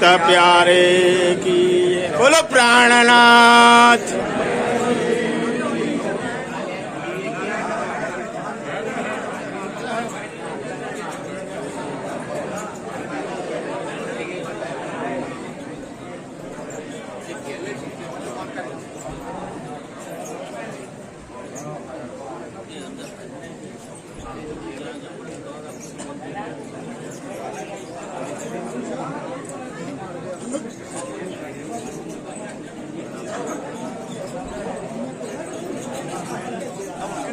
भक्त प्यारे की बोलो प्राणनाथ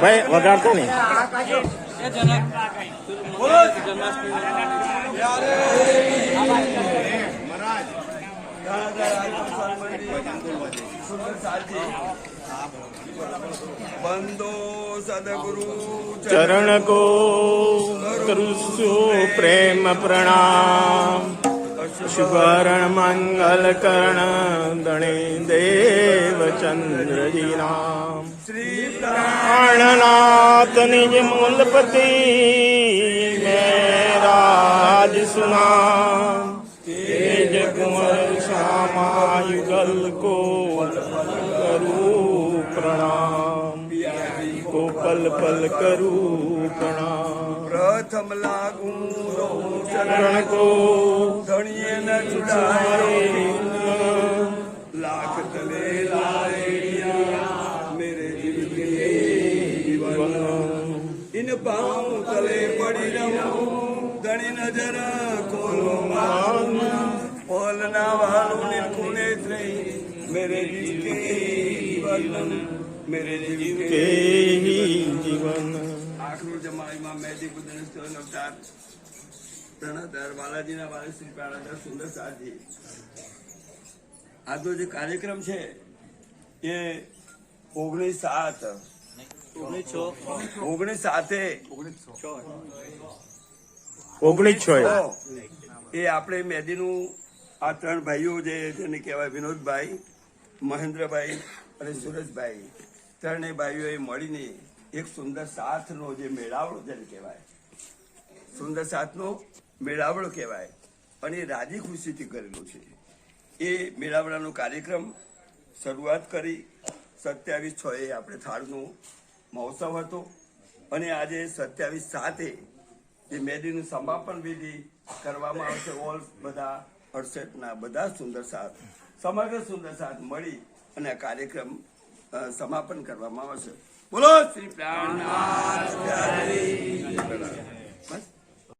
ભાઈ વગાડતો નહીં. બંદો સદગુરુ ચરણ કો કરુસો પ્રેમ પ્રણામ. શુભરણ મંગલ કરણ ગણી દેવ ચંદ્રજી નામ શ્રી પ્રાણનાથ નિજ મૂલપતિ મેરાજ સુનામ. તેજ કુંવર શ્યામા યુગલ કો પ્રણામ. પલ પલ કરું પ્રણામ. પ્રથમ લાગુ ચરણ કો. ધણીએ ન છુડાય લાખ તલે લાય મેરે દિલ કે દીવાન ઇન પાઉં તલે પડી રહું. ધણી નજર કોલો જીવન મેરે જીવ કે જીવન. આખરું જમાડીમાં મેજિક બુદ્ધનું સ્થળ અવતાર. પ્રણધર બાલાજીના વાલે શ્રી પ્રણધર સુંદર સાજી આજનો જે કાર્યક્રમ છે એ ઓગણીસ સાત. ઓગણીસ સાતે. ઓગણીસ છ એ. આપણે મેદીનું આ ત્રણ ભાઈઓ જે જેને કહેવાય વિનોદભાઈ. મહેન્દ્રભાઈ અને સુરજભાઈ, ત્રણેય ભાઈઓએ મળીને એક સુંદર સાથનો જે મેળાવડો જેને કહેવાય, સુંદર સાથનો મેળાવડો કહેવાય અને રાજી ખુશીથી કરેલો છે. એ મેળાવડાનો કાર્યક્રમ શરૂઆત કરી સત્યાવીસ છ એ આપણે થાળનો મહોત્સવ હતો અને આજે સત્યાવીસ સાતે જે મેદીનું સમાપન વિધિ કરવામાં આવશે, ઓલ બધા અડસઠના બધા સુંદર સાથ, સમગ્ર સુંદર સાથ મળી અને કાર્યક્રમ સમાપન કરવામાં આવશે બોલો, શ્રી પ્યારે.